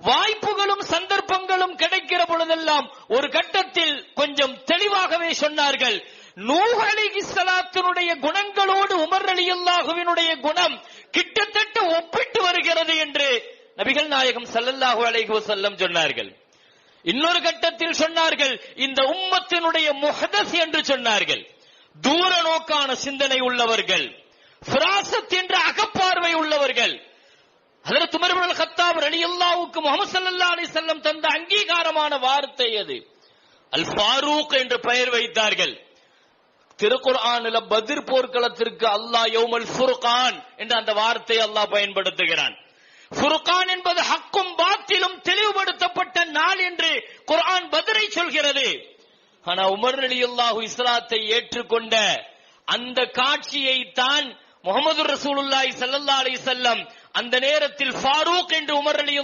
வாய்ப்புகளும் சந்தர்ப்பங்களும் கிடைக்கிற பொழுதெல்லாம் ஒரு கட்டத்தில் கொஞ்சம் தெளிவாகவே சொன்னார்கள். நூஹ் அலைஹிஸ்ஸலாத்தினுடைய குணங்களோடு உமர் அலி அல்லாஹுவினுடைய குணம் கிட்டத்தட்ட ஒப்பிட்டு வருகிறது என்று நபிகள் நாயகம் சல்லல்லாஹு அலைஹி வசல்லம் சொன்னார்கள். இன்னொரு கட்டத்தில் சொன்னார்கள் இந்த உம்மத்தினுடைய முஹதஸ் என்று சொன்னார்கள். தூர நோக்கான சிந்தனை உள்ளவர்கள் ஃபிராசத் என்ற ரலியல்லாஹுக்கு முகமது சல்லா அலி செல்லம் தந்த அங்கீகாரமான வார்த்தை அது அல் ஃபாரூக் என்று பெயர் வைத்தார்கள். திருக்குர்ஆனில் பதிர் போர்க்களத்திற்கு அல்லாஹ் யௌமல் ஃபுர்கான் என்ற அந்த வார்த்தையை அல்லாஹ் பயன்படுத்துகிறான். ஃபுர்கான் என்பது ஹக்கும் பாத்திலும் தெளிவுபடுத்தப்பட்ட நாள் என்று குர்ஆன் பதிரை சொல்கிறது. ஆனா உமர் அலி அல்லாஹு இஸ்லாத்தை ஏற்றுக்கொண்ட அந்த காட்சியை தான் முகமது ரசூலுல்லாஹி ஸல்லல்லாஹு அலைஹி வஸல்லம் அந்த நேரத்தில் ஃபாரூக் என்று உமர் அலி